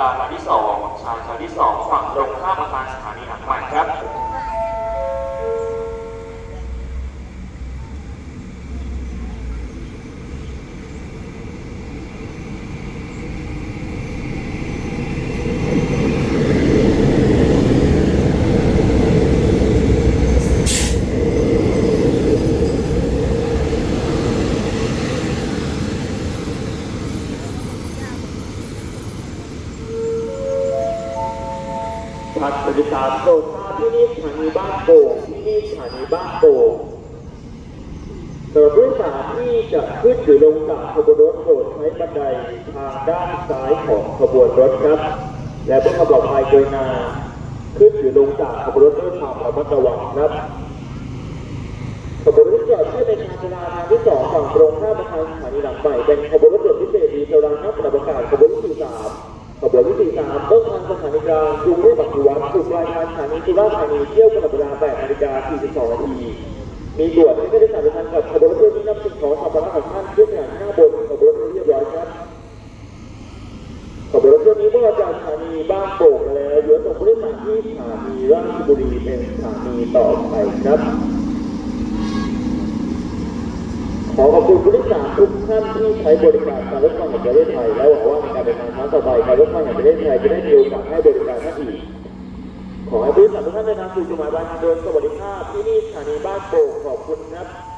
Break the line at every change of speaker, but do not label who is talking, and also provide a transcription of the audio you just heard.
ราลาที่สองชายชาลาที่สองฝั่งตรงข้ามอาคารสถาน
พัฒนิสารโปรดทราบที่นี่สถานีบ้านโป่งที่นี่สถานีบ้านโป่งสำหรับผู้โดยสารที่จะขึ้นหรือลงจากขบวนรถโปรดใช้บันไดทางด้านซ้ายของขบวนรถครับ และเพื่อความปลอดภัยโดยนาขึ้นหรือลงจากขบวนรถด้วยความระมัดระวังครับขบวนรถจอดที่เป็นทางจราทางที่สองฝั่งตรงข้ามอาคารสถานีหลังใหม่เป็นขบวนรถด่วนพิเศษดีเซลรางนับประกาศขบวนที่สี่สามขบ วนที่สี่สามต้นทางสถานีกลางกรุงเทพมหานครสู่ปลายทางสถานีสุราษฎร์ธานีเที่ยวขณะเวลา8นาฬิกา42นาทีมีด่วนที่ไม่ได้สารพันกับขบวนรถเที่ยวนี้นับสิ่งของสัมภาระของท่านขึ้นอย่าหน้าบนขบวนรถเรียบร้อยครับขบวนรถเที่ยวนี้เมื่อจากสถานีบ้านโป่งมาแล้วเหลือส่งผู้โดยสารที่สถานีราชบุรีเป็นสถานีต่อไปครับ ข อขอบคุณผู้โดยสารทุกท่านที่ใช้บริการการรถไฟแห่งประเทศไทย และหวังว่าในการเดินทางครั้งต่อไปการรถไฟแห่งประเทศไทยจะได้มีโอกาสให้บริการท่านอีก ขอให้ผู้โดยสารทุกท่านเดินทางสู่จุดหมายปลายทางโดยสวัสดิภาพที่นี่สถานีบ้านโป่งขอบคุณครับ